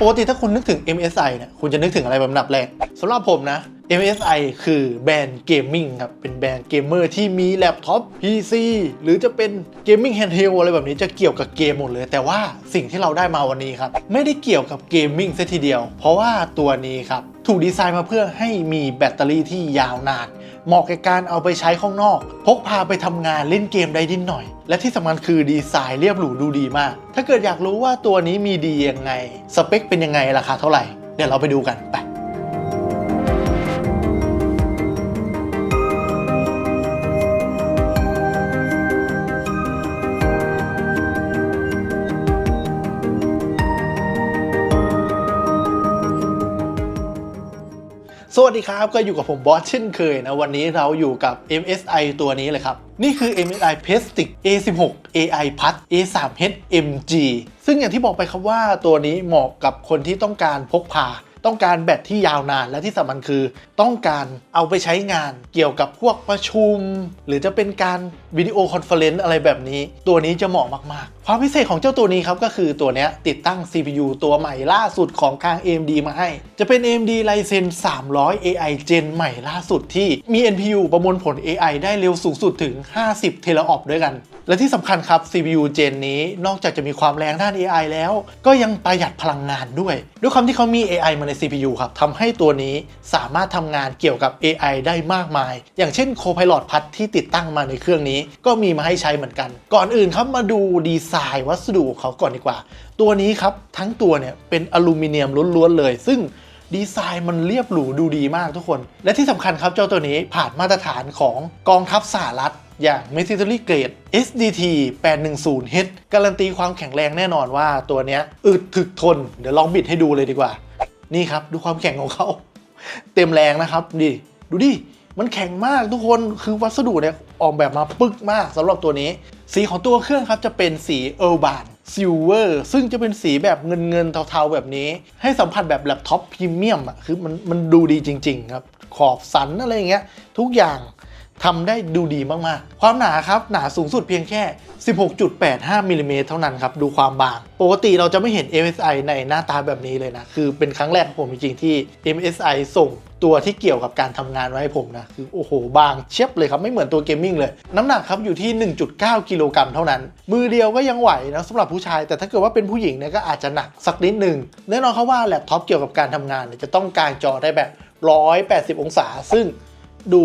ปกติถ้าคุณนึกถึง MSI เนี่ยคุณจะนึกถึงอะไรเป็นอันดับแรกสำหรับผมนะ MSI คือแบรนด์เกมมิ่งครับ เป็นแบรนด์เกมเมอร์ที่มีแล็ปท็อป PC หรือจะเป็นเกมมิ่งแฮนด์เฮลอะไรแบบนี้จะเกี่ยวกับเกมหมดเลย แต่ว่าสิ่งที่เราได้มาวันนี้ครับ ไม่ได้เกี่ยวกับเกมมิ่งซะทีเดียว เพราะว่าตัวนี้ครับ ถูกดีไซน์มาเพื่อให้มีแบตเตอรี่ที่ยาวนานเหมาะกับการเอาไปใช้ข้างนอก พกพาไปทำงานเล่นเกมได้นิดหน่อย และที่สำคัญคือดีไซน์เรียบหรูดูดีมาก ถ้าเกิดอยากรู้ว่าตัวนี้มีดียังไง สเปคเป็นยังไงราคาเท่าไหร่ เดี๋ยวเราไปดูกันไป วัสดีครับ ก็อยู่กับผมบอสเช่นเคยนะ วันนี้เราอยู่กับ MSI ตัวนี้เลยครับ นี่คือ MSI p e s t i c A16 AI Plus A3H MG ซึ่งอย่างที่บอกไปครับว่าตัวนี้เหมาะกับคนที่ต้องการพกพา ต้องการแบตที่ยาวนานและที่สำคัญคือ ต้องการเอาไปใช้งานเกี่ยวกับพวกประชุม หรือจะเป็นการวิดีโอคอนเฟอเรนซ์อะไรแบบนี้ ตัวนี้จะเหมาะมากๆ ความพิเศษของเจ้าตัวนี้ครับก็คือตัวนี้ติดตั้ง CPU ตัวใหม่ล่าสุดของทาง AMD มาให้ จะเป็น AMD Ryzen 300 AI Gen ใหม่ล่าสุดที่มี NPU ประมวลผล AI ได้เร็วสูงสุดถึง 50 เทราออปด้วยกัน และที่สำคัญครับ CPU Gen นี้นอกจากจะมีความแรงด้าน AI แล้ว ก็ยังประหยัดพลังงานด้วย ด้วยความที่เขามี AI มาใน CPU ครับทำให้ตัวนี้สามารถทำงานเกี่ยวกับ AI ได้มากมาย อย่างเช่น Copilot พัดที่ติดตั้งมาในเครื่องนี้ ก็มีมาให้ใช้เหมือนกัน ก่อนอื่นครับมาดูดีไซน์วัสดุของเขาก่อนดีกว่า ตัวนี้ครับทั้งตัวเนี่ยเป็นอลูมิเนียมล้วนๆเลย ซึ่งดีไซน์มันเรียบหรูดูดีมากทุกคน และที่สำคัญครับเจ้าตัวนี้ผ่านมาตรฐานของกองทัพสหรัฐอย่าง Military Grade SDT 810H การันตีความแข็งแรงแน่นอนว่าตัวเนี้ยอึดถึกทน เดี๋ยวลองบิดให้ดูเลยดีกว่า นี่ครับดูความแข็งของเขา เต็มแรงนะครับดิดูดิ มันแข็งมากทุกคนคือวัสดุเนี่ยออกแบบมาปึกมากสำหรับตัวนี้ สีของตัวเครื่องครับจะเป็นสีเอลบานซิลเวอร์ซึ่งจะเป็นสีแบบเงินเงินเทาๆแบบนี้ ให้สัมผัสแบบแล็ปท็อปพรีเมียมอะคือมันมันดูดีจริง ๆ ครับ ขอบสันอะไรอย่างเงี้ยทุกอย่าง ทำได้ดูดีมากๆ ความหนาครับ หนาสูงสุดเพียงแค่ 16.85มิลลิเมตรเท่านั้นครับ ดูความบาง ปกติเราจะไม่เห็น MSI ในหน้าตาแบบนี้เลยนะ คือเป็นครั้งแรกของผมจริงๆที่ MSI ส่งตัวที่เกี่ยวกับการทำงานไว้ให้ผมนะ คือโอ้โห บางเชียบเลยครับ ไม่เหมือนตัวเกมมิ่งเลย น้ำหนักครับอยู่ที่ 1.9 กิโลกรัมเท่านั้น มือเดียวก็ยังไหวนะสำหรับผู้ชาย แต่ถ้าเกิดว่าเป็นผู้หญิงเนี่ยก็อาจจะหนักสักนิดหนึ่งแน่นอนครับว่าแล็ปท็อปเกี่ยวกับการทำงานเนี่ยจะต้องการจอได้แบบ 180 องศา ซึ่งดู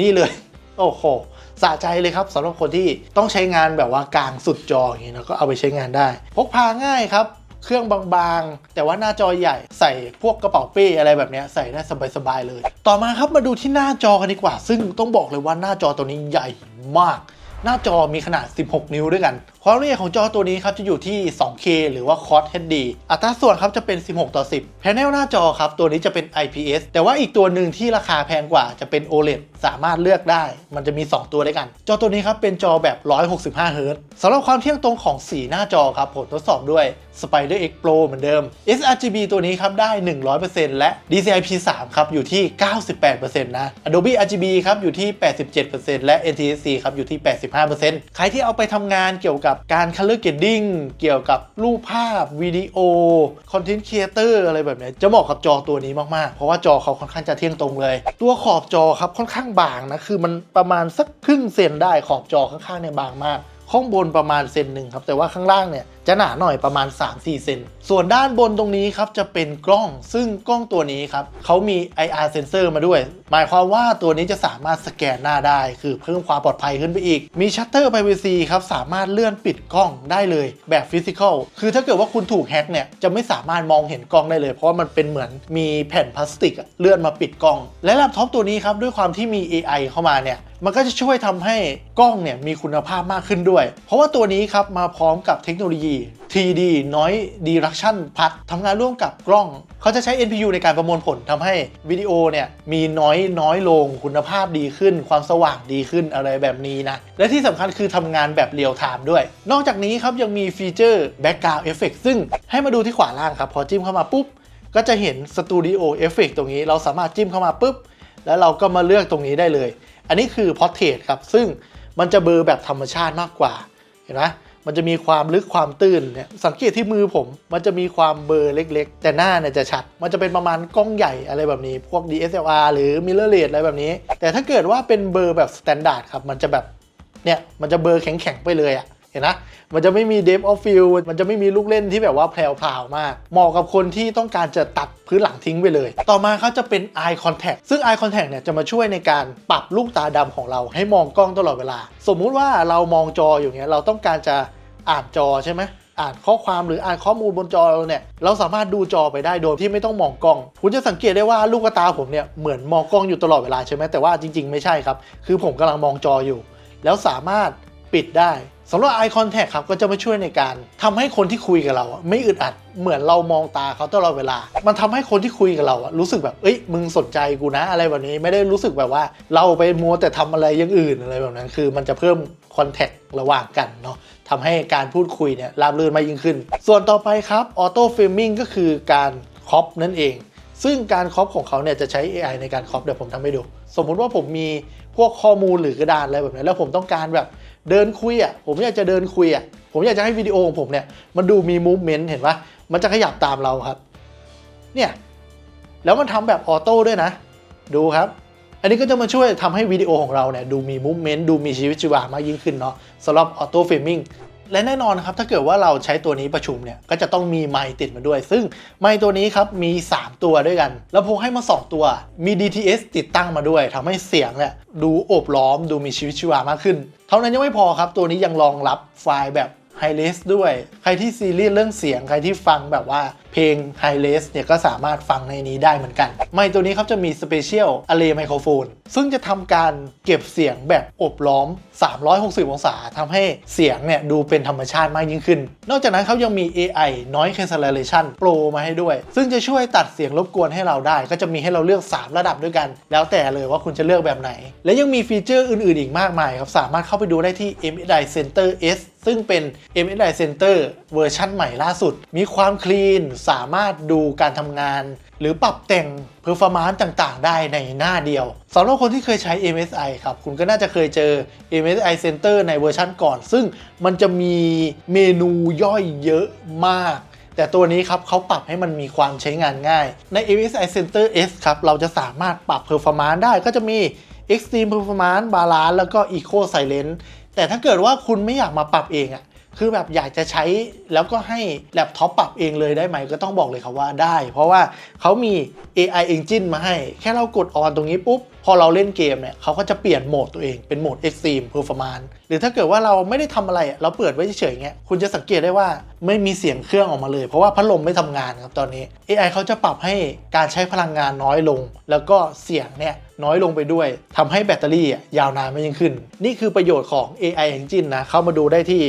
นี่เลย โอ้โหสะใจเลยครับสำหรับคนที่ต้องใช้งานแบบว่ากลางสุดจออย่างนี้นะก็เอาไปใช้งานได้ พกพาง่ายครับเครื่องบางๆ แต่ว่าหน้าจอใหญ่ใส่พวกกระเป๋าเป้อะไรแบบนี้ใส่ได้สบายๆเลย ต่อมาครับมาดูที่หน้าจอกันดีกว่า ซึ่งต้องบอกเลยว่าหน้าจอตัวนี้ใหญ่มาก หน้าจอมีขนาด 16 นิ้วด้วยกัน ความละเอียดของจอตัวนี้ครับจะอยู่ที่ 2K หรือว่า Quad HD อัตราส่วนครับจะเป็น 16 ต่อ 10 แผงหน้าจอครับตัวนี้จะเป็น IPS แต่ว่าอีกตัวหนึ่งที่ราคาแพงกว่าจะเป็น OLED สามารถเลือกได้ มันจะมี 2 ตัวด้วยกัน จอตัวนี้ครับเป็นจอแบบ 165 Hz สำหรับความเที่ยงตรงของสีหน้าจอครับผมทดสอบด้วย Spider X Pro เหมือนเดิม sRGB ตัวนี้ครับได้ 100%และ DCI-P 3 ครับอยู่ที่ 98%นะ Adobe RGB ครับอยู่ที่ 87%และ NTSC ครับอยู่ที่ 85%ใครที่เอาไปทำงานเกี่ยวกับการคัลเลอร์เกดดิ้งเกี่ยวกับรูปภาพวิดีโอคอนเทนต์ครีเอเตอร์อะไรแบบเนี้ยจะเหมาะกับจอตัวนี้มากๆ เพราะว่าจอเขาค่อนข้างจะเที่ยงตรงเลย ตัวขอบจอครับค่อนข้างบางนะคือมันประมาณสักครึ่งเซนได้ขอบจอข้างๆเนี่ยบางมาก ข้างบนประมาณเซนหนึ่งครับ แต่ว่าข้างล่างเนี่ยจะหนาหน่อยประมาณ 3-4 เซน ส่วนด้านบนตรงนี้ครับจะเป็นกล้อง ซึ่งกล้องตัวนี้ครับเขามี IR sensor มาด้วย หมายความว่าตัวนี้จะสามารถสแกนหน้าได้ คือเพิ่มความปลอดภัยขึ้นไปอีก มีชัตเตอร์ privacy ครับสามารถเลื่อนปิดกล้องได้เลยแบบฟิสิกอล คือถ้าเกิดว่าคุณถูกแฮ็กเนี่ยจะไม่สามารถมองเห็นกล้องได้เลย เพราะว่ามันเป็นเหมือนมีแผ่นพลาสติกเลื่อนมาปิดกล้อง และแล็ปท็อปตัวนี้ครับด้วยความที่มี AI เข้ามาเนี่ย มันก็จะช่วยทำให้กล้องเนี่ยมีคุณภาพมากขึ้นด้วย เพราะว่าตัวนี้ครับมาพร้อมกับเทคโนโลยี 3D Noise Reduction พัดทำงานร่วมกับกล้อง เขาจะใช้ NPU ในการประมวลผลทำให้วิดีโอเนี่ยมีน้อยน้อยลง คุณภาพดีขึ้น ความสว่างดีขึ้นอะไรแบบนี้นะ และที่สำคัญคือทำงานแบบเรียลไทม์ด้วย นอกจากนี้ครับยังมีฟีเจอร์ Background Effect ซึ่งให้มาดูที่ขวาล่างครับ พอจิ้มเข้ามาปุ๊บ ก็จะเห็น Studio Effect ตรงนี้ เราสามารถจิ้มเข้ามาปุ๊บ แล้วเราก็มาเลือกตรงนี้ได้เลย อันนี้คือ Portrait ครับ ซึ่งมันจะเบอร์แบบธรรมชาติมากกว่า เห็นไหมมันจะมีความลึกความตื้นเนี่ย สังเกตที่มือผม มันจะมีความเบอร์เล็กๆ แต่หน้าเนี่ยจะชัด มันจะเป็นประมาณกล้องใหญ่อะไรแบบนี้ พวก DSLR หรือ mirrorless อะไรแบบนี้ แต่ถ้าเกิดว่าเป็นเบอร์แบบสแตนดาร์ดครับ มันจะแบบ เนี่ย มันจะเบอร์แข็งๆไปเลยอะ ห็นนะมันจะไม่มี depth of field มันจะไม่มีลูกเล่นที่แบบว่าแพรวๆมาก เหมาะกับคนที่ต้องการจะตัดพื้นหลังทิ้งไปเลย ต่อมาเขาจะเป็น eye contact ซึ่ง eye contact เนี่ยจะมาช่วยในการปรับลูกตาดำของเราให้มองกล้องตลอดเวลา สมมุติว่าเรามองจออยู่เนี้ยเราต้องการจะอ่านจอใช่ไหมอ่านข้อความหรืออ่านข้อมูลบนจอเราเนี่ยเราสามารถดูจอไปได้โดยที่ไม่ต้องมองกล้อง คุณจะสังเกตได้ว่าลูกตาผมเนี่ยเหมือนมองกล้องอยู่ตลอดเวลาใช่ไหมแต่ว่าจริง ๆ ไม่ใช่ครับ คือผมกำลังมองจออยู่ แล้วสามารถ ปิดได้สำหรับ eye contact ครับก็จะมาช่วยในการทำให้คนที่คุยกับเราไม่อึดอัดเหมือนเรามองตาเขาตลอดเวลา มันทำให้คนที่คุยกับเราอะรู้สึกแบบเอ้ยมึงสนใจกูนะอะไรแบบนี้ไม่ได้รู้สึกแบบว่า เราไปมัวแต่ทำอะไรอย่างอื่นอะไรแบบนั้น คือมันจะเพิ่ม contact ระหว่างกันเนาะทำให้การพูดคุยเนี่ยราบรื่นมากยิ่งขึ้น ส่วนต่อไปครับ auto framing ก็คือการครอปนั่นเอง ซึ่งการครอปของเขาเนี่ยจะใช้ AI ในการครอปเดี๋ยวผมทำให้ดู สมมุติว่าผมมีพวกข้อมูลหรือกระดานอะไรแบบนี้แล้วผมต้องการแบบ เดินคุยอะผมอยากจะเดินคุยอะผมอยากจะให้วิดีโอของผมเนี่ยมันดูมีมูฟเมนต์เห็นปะมันจะขยับตามเราครับ เนี่ย แล้วมันทำแบบออโต้ด้วยนะ ดูครับ อันนี้ก็จะมาช่วยทำให้วิดีโอของเราเนี่ยดูมีมูฟเมนต์ดูมีชีวิตชีวามากยิ่งขึ้นเนาะสำหรับออโต้เฟรมมิ่ง และแน่นอนครับถ้าเกิดว่าเราใช้ตัวนี้ประชุมเนี่ยก็จะต้องมีไมค์ติดมาด้วย ซึ่งไมค์ตัวนี้ครับมี 3 ตัวด้วยกัน แล้วพกให้มา 2 ตัวมี DTS ติดตั้งมาด้วยทำให้เสียงเนี่ยดูโอบล้อมดูมีชีวิตชีวามากขึ้น เท่านั้นยังไม่พอครับ ตัวนี้ยังรองรับไฟล์แบบไฮเลสด้วย ใครที่ซีเรียสเรื่องเสียงใครที่ฟังแบบว่า เพลงไฮเลสเนี่ยก็สามารถฟังในนี้ได้เหมือนกัน ไมค์ตัวนี้เขาจะมี Special Array Microphone ซึ่งจะทำการเก็บเสียงแบบอบล้อม 360 องศาทำให้เสียงเนี่ยดูเป็นธรรมชาติมากยิ่งขึ้น นอกจากนั้นเขายังมี AI Noise Cancellation Pro มาให้ด้วย ซึ่งจะช่วยตัดเสียงรบกวนให้เราได้ ก็จะมีให้เราเลือก 3 ระดับด้วยกัน แล้วแต่เลยว่าคุณจะเลือกแบบไหน และยังมีฟีเจอร์อื่นๆ อีกมากมายครับสามารถเข้าไปดูได้ที่ MSI Center S ซึ่งเป็น MSI Center เวอร์ชั่นใหม่ล่าสุด มีความคลีนสามารถดูการทำงาน หรือปรับแต่งเพอร์ฟอร์มานซ์ต่างๆ ได้ในหน้าเดียวสำหรับคนที่เคยใช้ MSI ครับ คุณก็น่าจะเคยเจอ MSI Center ในเวอร์ชั่นก่อน ซึ่งมันจะมีเมนูย่อยเยอะมากแต่ตัวนี้ครับเขาปรับให้มันมีความใช้งานง่าย ใน MSI Center S ครับเราจะสามารถปรับ performance ได้ก็จะมี Extreme Performance Balance แล้วก็ Eco Silent แต่ถ้าเกิดว่าคุณไม่อยากมาปรับเองอะ คือแบบอยากจะใช้แล้วก็ให้แล็ปท็อปปรับเองเลยได้ไหมก็ต้องบอกเลยครับว่าได้ เพราะว่าเขามี AI Engine มาให้ แค่เรากดออนตรงนี้ปุ๊บ พอเราเล่นเกมเนี่ยเขาก็จะเปลี่ยนโหมดตัวเองเป็นโหมด Extreme Performance หรือถ้าเกิดว่าเราไม่ได้ทำอะไรเราเปิดไว้เฉยๆเงี้ยคุณจะสังเกตได้ว่าไม่มีเสียงเครื่องออกมาเลย เพราะว่าพัดลมไม่ทำงานครับตอนนี้ AI เขาจะปรับให้การใช้พลังงานน้อยลง แล้วก็เสียงเนี่ยน้อยลงไปด้วยทำให้แบตเตอรี่ยาวนานมากยิ่งขึ้น นี่คือประโยชน์ของ AI Engine นะเข้ามาดูได้ที่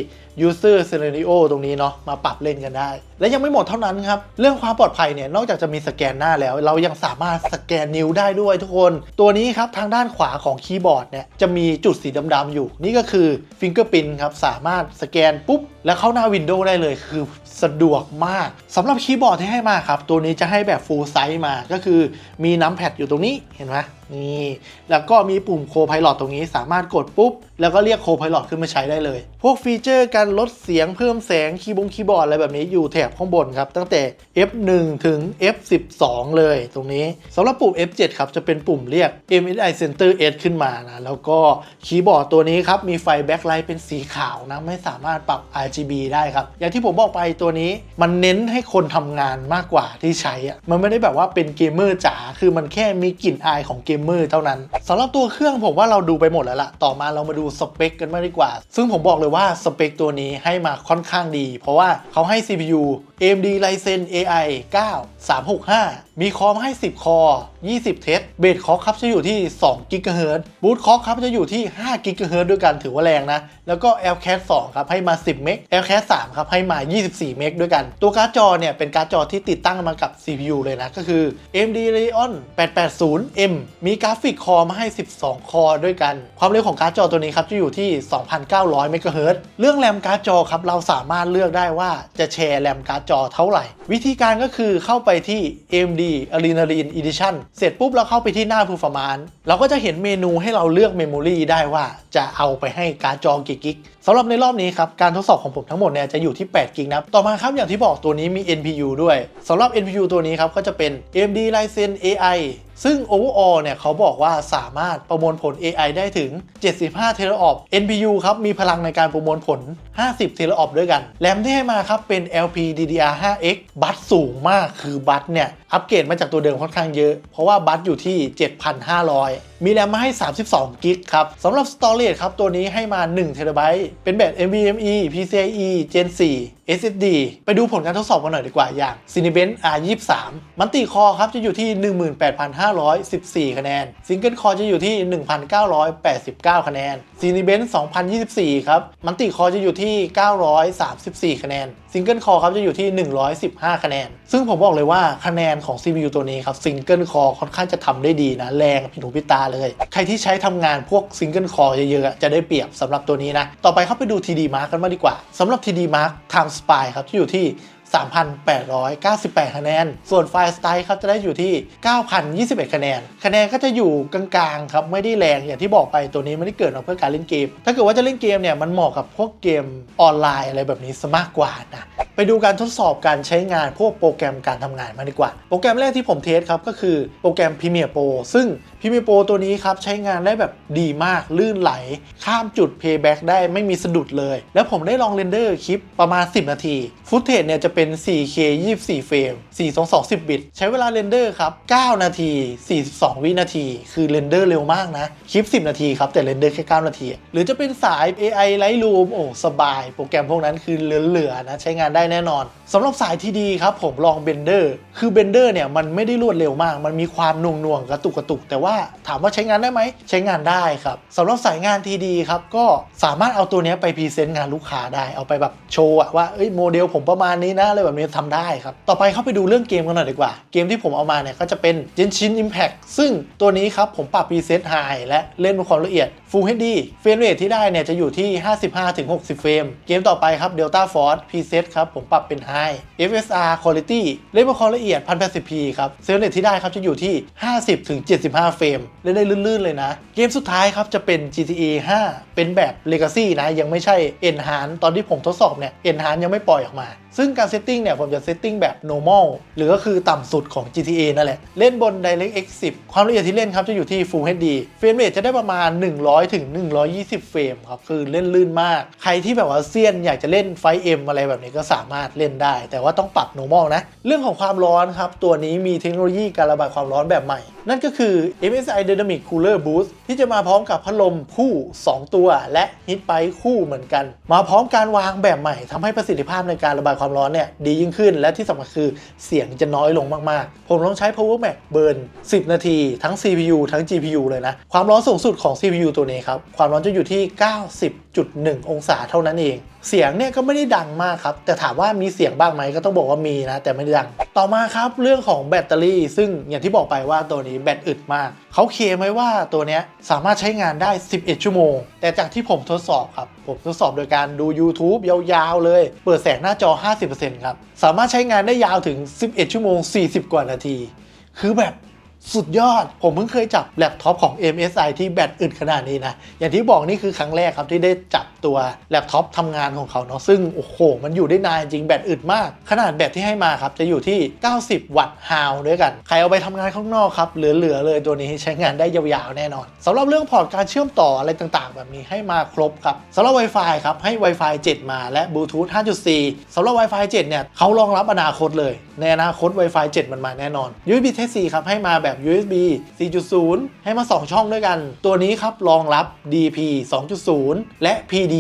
User Scenario ตรงนี้เนาะมาปรับเล่นกันได้ และยังไม่หมดเท่านั้นครับ เรื่องความปลอดภัยเนี่ยนอกจากจะมีสแกนหน้าแล้ว เรายังสามารถสแกนนิ้วได้ด้วยทุกคน ตัวนี้ครับทางด้านขวาของคีย์บอร์ดเนี่ยจะมีจุดสีดำๆอยู่ นี่ก็คือ Fingerprint ครับสามารถสแกนปุ๊บ แล้วเข้าหน้า Windows ได้เลย คือสะดวกมากสำหรับคีย์บอร์ดที่ให้มาครับ ตัวนี้จะให้แบบ full size มาก็คือมีน้ำแพดอยู่ตรงนี้เห็นไหม นี่แล้วก็มีปุ่มโคพาย o t ตรงนี้สามารถกดปุ๊บ แล้วก็เรียกโคพาย o t ขึ้นมาใช้ได้เลย พวกฟีเจอร์การลดเสียงเพิ่มแสงคีย์บงคีย์บอร์ดอะไรแบบนี้อยู่แถบข้างบนครับ ตั้งแต่ F1 ถึง F12 เลยตรงนี้สำหรับปุ่ม F7 ครับจะเป็นปุ่มเรียก MSI Center S ขึ้นมานะแล้วก็คีย์บอร์ดตัวนี้ครับมีไฟแบ็คไลท์เป็นสีขาวนะไม่สามารถปรับ RGB ได้ครับ อย่างที่ผมบอกไปตัวนี้มันเน้นให้คนทำงานมากกว่าที่ใช้อะมันไม่ได้แบบว่าเป็นเกมเมอร์จ๋าคือมันแค่มีกลิ่นอายของเกมเมอร์เท่านั้นสำหรับตัวเครื่องผมว่าเราดูไปหมดแล้วล่ะ ต่อมาเรามาดูสเปคกันมากดีกว่า ซึ่งผมบอกเลยว่าสเปคตัวนี้ให้มาค่อนข้างดี เพราะว่าเขาให้ CPU AMD Ryzen AI 9 365 มีคอมให้ 10 คอ 20 เทสเบสคอครับจะอยู่ที่2 GHz บูตคอครับจะอยู่ที่5 GHz ด้วยกันถือว่าแรงนะ แล้วก็ LCAT 2ครับให้มา 10 เมก LCAT 3ครับให้มา 24 เมกด้วยกัน ตัวการ์ดจอเนี่ย เป็นการ์ดจอที่ติดตั้งมากับ CPU เลยนะ ก็คือ AMD Radeon 880M มีมีกราฟิกคอมาให้ 12 คอด้วยกัน ความเร็วของการ์ดจอตัวนี้ครับ จะอยู่ที่ 2,900 เมกะเฮิรตซ์เรื่องแรมการ์ดจอครับ เราสามารถเลือกได้ว่าจะแชร์แรมการ์ดจอเท่าไหร่ วิธีการก็คือเข้าไปที่ AMD Adrenaline Edition เสร็จปุ๊บเราเข้าไปที่หน้า Performance เราก็จะเห็นเมนูให้เราเลือกเมมโมรีได้ว่าจะเอาไปให้การ์ดจอกี่กิก สำหรับในรอบนี้ครับ การทดสอบของผมทั้งหมดเนี่ยจะอยู่ที่ 8 กิกนะต่อมาครับ อย่างที่บอกตัวนี้มี NPU ด้วยสำหรับ NPU ตัวนี้ครับ ก็จะเป็น AMD Ryzen AI ซึ่ง overall เนี่ยเขาบอกว่าสามารถประมวลผล AI ได้ถึง 75 เทราออป NPU ครับ มีพลังในการประมวลผล 50 เทราออปด้วยกัน แรมที่ให้มาครับ เป็น LPDDR5X บัตสูงมากคือบัตเนี่ยอัปเกรดมาจากตัวเดิมค่อนข้างเยอะ เพราะว่าบัตอยู่ที่ 7,500 มีแรมมาให้ 32 กิกครับสำหรับ Storage ครับ ตัวนี้ให้มา1เทราไบต์เป็นแบบ NVMe PCIe Gen 4 SSD ไปดูผลการทดสอบกันหน่อยดีกว่าอย่าง Cinebench R23 มันติคอครับจะอยู่ที่ 18,514 คะแนน Single Core จะอยู่ที่ 1,989 คะแนน Cinebench 2024 ครับ มันติคอจะอยู่ที่ 934 คะแนน Single Core ครับจะอยู่ที่ 115 คะแนน ซึ่งผมบอกเลยว่าคะแนนของ CPU ตัวนี้ครับซิงเกิลคอค่อนข้างจะทำได้ดีนะ แรงผิดหูผิดตาเลย ใครที่ใช้ทำงานพวกซิงเกิลคอเยอะๆ จะได้เปรียบสำหรับตัวนี้นะ ต่อไปเข้าไปดู TD Mark กันมาดีกว่าสำหรับ TD Mark Time Spy ครับที่อยู่ที่ 3,898 คะแนน ส่วนไฟล์สไตล์ครับจะได้อยู่ที่ 9,021 คะแนน คะแนนก็จะอยู่กลางๆครับไม่ได้แรงอย่างที่บอกไปตัวนี้ไม่ได้เกิดมาเพื่อการเล่นเกม ถ้าเกิดว่าจะเล่นเกมเนี่ยมันเหมาะกับพวกเกมออนไลน์อะไรแบบนี้ซะมากกว่านะไปดูการทดสอบการใช้งานพวกโปรแกรมการทำงานมาดีกว่า โปรแกรมแรกที่ผมเทสครับก็คือโปรแกรม Premiere Pro ซึ่ง Premiere Pro ตัวนี้ครับใช้งานได้แบบดีมากลื่นไหล ข้ามจุด Playback ได้ไม่มีสะดุดเลย แล้วผมได้ลองเรนเดอร์คลิปประมาณ 10 นาที ฟุตเทจเนี่ยจะเป็น 4K 24 เฟรม 422 10บิต ใช้เวลาเรนเดอร์ครับ 9 นาที 42 วินาที คือเรนเดอร์เร็วมากนะ คลิป 10 นาทีครับ แต่เรนเดอร์แค่ 9 นาที หรือจะเป็นสาย AI Lightroom โอ้สบาย โปรแกรมพวกนั้นคือเหลือๆนะใช้งานได้แน่นอนสำหรับสายที่ดีครับผมลองเบนเดอร์คือเบนเดอร์เนี่ยมันไม่ได้รวดเร็วมาก มันมีความหน่วงๆกระตุกกระตุกแต่ว่าถามว่าใช้งานได้ไหม ใช้งานได้ครับสำหรับสายงานทีดีครับก็สามารถเอาตัวนี้ไปพรีเซนต์งานลูกค้าได้เอาไปแบบโชว์ว่าเอ้ยโมเดลผมประมาณนี้นะอะไรแบบนี้ทำได้ครับ ต่อไปเข้าไปดูเรื่องเกมกันหน่อยดีกว่า เกมที่ผมเอามาเนี่ยก็จะเป็น Genshin Impact ซึ่งตัวนี้ครับผมปรับพรีเซตไฮและเล่นด้วยความละเอียด Full HD เฟรมเรทที่ได้เนี่ยจะอยู่ที่ 55-60 เฟรม เกมต่อไปครับ Delta Force Preset ครับผมปรับเป็น High FSR Quality เล่นด้วยความละเอียด 1080p ครับเฟรมเรทที่ได้ครับจะอยู่ที่ 50-75เฟรมเล่นได้ลื่นๆเลยนะ เกมสุดท้ายครับจะเป็น GTA 5 เป็นแบบ Legacy นะ ยังไม่ใช่ Enhance ตอนที่ผมทดสอบเนี่ย Enhance ยังไม่ปล่อยออกมา ซึ่งการเซตติ้งเนี่ยผมจะเซตติ้งแบบ normal หรือก็คือต่ำสุดของ GTA นั่นแหละ เล่นบน DirectX 10 ความละเอียดที่เล่นครับจะอยู่ที่ Full HD เฟรมเรทจะได้ประมาณ 100ถึง120 เฟรมครับ คือเล่นลื่นมาก ใครที่แบบว่าเซียนอยากจะเล่นไฟเอ็มอะไรแบบนี้ก็สามารถเล่นได้ แต่ว่าต้องปรับ normal นะ เรื่องของความร้อนครับ ตัวนี้มีเทคโนโลยีการระบายความร้อนแบบใหม่ นั่นก็คือ MSI Dynamic Cooler Boost ที่จะมาพร้อมกับพัดลมคู่ 2 ตัว และฮีทไปคู่เหมือนกัน มาพร้อมการวางแบบใหม่ทำให้ประสิทธิภาพในการระบายความร้อนเนี่ยดียิ่งขึ้น และที่สำคัญคือเสียงจะน้อยลงมากๆ ผมลองใช้ Power Mac เบิร์น10 นาทีทั้ง CPU ทั้ง GPU เลยนะ ความร้อนสูงสุดของ CPU ตัวนี้ครับ ความร้อนจะอยู่ที่ 90.1 องศาเท่านั้นเองเสียงเนี่ยก็ไม่ได้ดังมากครับ แต่ถามว่ามีเสียงบ้างไหมก็ต้องบอกว่ามีนะ แต่ไม่ได้ดัง ต่อมาครับเรื่องของแบตเตอรี่ ซึ่งอย่างที่บอกไปว่าตัวนี้แบตอึดมาก เขาเคลมไว้ว่าตัวนี้สามารถใช้งานได้ 11 ชั่วโมง แต่จากที่ผมทดสอบครับ ผมทดสอบโดยการดู YouTube ยาวๆเลย เปิดแสงหน้าจอ 50%ครับ สามารถใช้งานได้ยาวถึง 11 ชั่วโมง 40 กว่านาที คือแบบ สุดยอด ผมเพิ่งเคยจับแล็ปท็อปของ MSI ที่แบตอึดขนาดนี้นะ อย่างที่บอกนี่คือครั้งแรกครับที่ได้จับตัวแล็ปท็อปทำงานของเขาเนาะ ซึ่ง โอ้โห มันอยู่ได้นานจริงแบตอึดมาก ขนาดแบตที่ให้มาครับ จะอยู่ที่ 90 วัตต์ฮาวด้วยกัน ใครเอาไปทำงานข้างนอกครับ เหลือ ๆ เลยตัวนี้ใช้งานได้ยาวๆ แน่นอนสำหรับเรื่องพอร์ตการเชื่อมต่ออะไรต่างๆ แบบนี้ให้มาครบครับสำหรับ Wi-Fi ครับให้ Wi-Fi 7 มาและ Bluetooth 5.4สำหรับ Wi-Fi 7 เนี่ยเขารองรับอนาคตเลย ในอนาคต Wi-Fi 7 มันมาแน่นอน USB Type C ครับให้มาแแบบ USB 4.0 ให้มา 2 ช่องด้วยกัน ตัวนี้ครับรองรับ DP 2.0 และ PD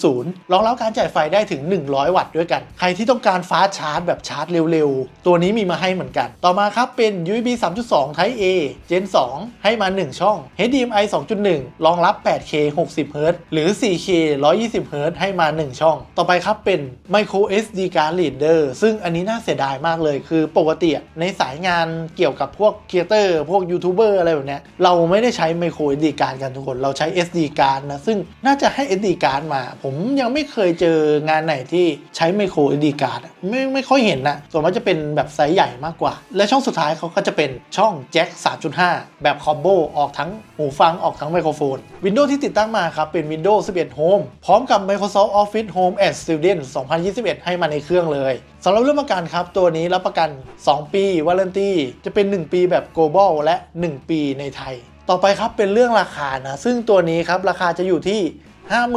3.0 รองรับการจ่ายไฟได้ถึง 100 วัตต์ด้วยกัน ใครที่ต้องการฟาสชาร์จแบบชาร์จเร็วๆ ตัวนี้มีมาให้เหมือนกัน ต่อมาครับเป็น USB 3.2 Type A Gen 2 ให้มา 1 ช่อง HDMI 2.1 รองรับ 8K 60 Hz หรือ 4K 120 Hz ให้มา 1 ช่อง ต่อไปครับเป็น Micro SD Card Reader ซึ่งอันนี้น่าเสียดายมากเลย คือปกติในสายงานเกี่ยวกับพวกครีเตอร์พวกยูทูบเบอร์อะไรแบบนี้เราไม่ได้ใช้ Micro SD Card กันทุกคน เราใช้ SD Card นะ ซึ่งน่าจะให้ SD การ์ดมา ผมยังไม่เคยเจองานไหนที่ใช้ micro SD card อะไม่ไม่ค่อยเห็นนะส่วนมากจะเป็นแบบไซส์ใหญ่มากกว่า และช่องสุดท้ายเขาก็จะเป็นช่องแจ็ค3.5 แบบคอมโบออกทั้งหูฟังออกทั้งไมโครโฟน Windows ที่ติดตั้งมาครับ เป็น Windows 11 Home พร้อมกับ Microsoft Office Home and Student 2021 ให้มาในเครื่องเลย สำหรับเรื่องประกันครับ ตัวนี้รับประกัน 2 ปีวารันตีจะเป็น 1 ปีแบบ global และ 1 ปีในไทย ต่อไปครับเป็นเรื่องราคานะ ซึ่งตัวนี้ครับราคาจะอยู่ที่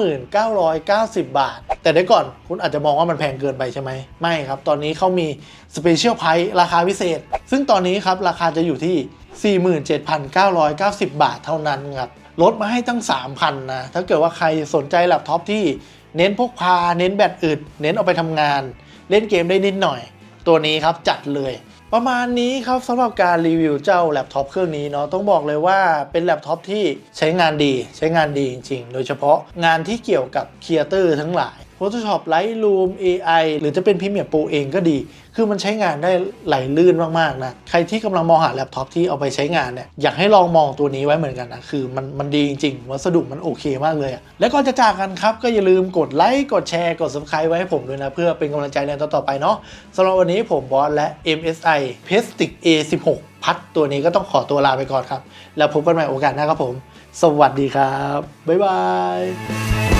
5990 บาท แต่เดี๋ยวก่อนคุณอาจจะมองว่ามันแพงเกินไปใช่ไหม ไม่ครับ ตอนนี้เขามี Special Price ราคาพิเศษ ซึ่งตอนนี้ครับ ราคาจะอยู่ที่ 47,990 บาทเท่านั้นครับ ลดมาให้ตั้ง 3,000 นะ ถ้าเกิดว่าใครสนใจแล็ปท็อปที่เน้นพกพา เน้นแบตอึด เน้นเอาไปทำงาน เล่นเกมได้นิดหน่อย ตัวนี้ครับจัดเลยประมาณนี้ครับสำหรับการรีวิวเจ้าแล็ปท็อปเครื่องนี้เนาะต้องบอกเลยว่าเป็นแล็ปท็อปที่ใช้งานดี ใช้งานดีจริง ๆ โดยเฉพาะงานที่เกี่ยวกับค r e เตอร์ทั้งหลาย Photoshop Lightroom AI หรือจะเป็น Premiere Pro เองก็ดี คือมันใช้งานได้ไหลลื่นมากๆนะ ใครที่กำลังมองหาแล็ปท็อปที่เอาไปใช้งานเนี่ย อยากให้ลองมองตัวนี้ไว้เหมือนกันนะ คือมันมันดีจริงๆ วัสดุมันโอเคมากเลยอะและก่อนจะจากกันครับ ก็อย่าลืมกดไลค์ กดแชร์ กด subscribe ไว้ให้ผมด้วยนะ เพื่อเป็นกำลังใจในตอนต่อไปเนาะสำหรับวันนี้ผมบอสและ MSI p e s t i c A16 พัดตัวนี้ก็ต้องขอตัวลาไปก่อนครับ แล้วพบกันใหม่โอกาสหน้าครับผม สวัสดีครับบ๊ายบาย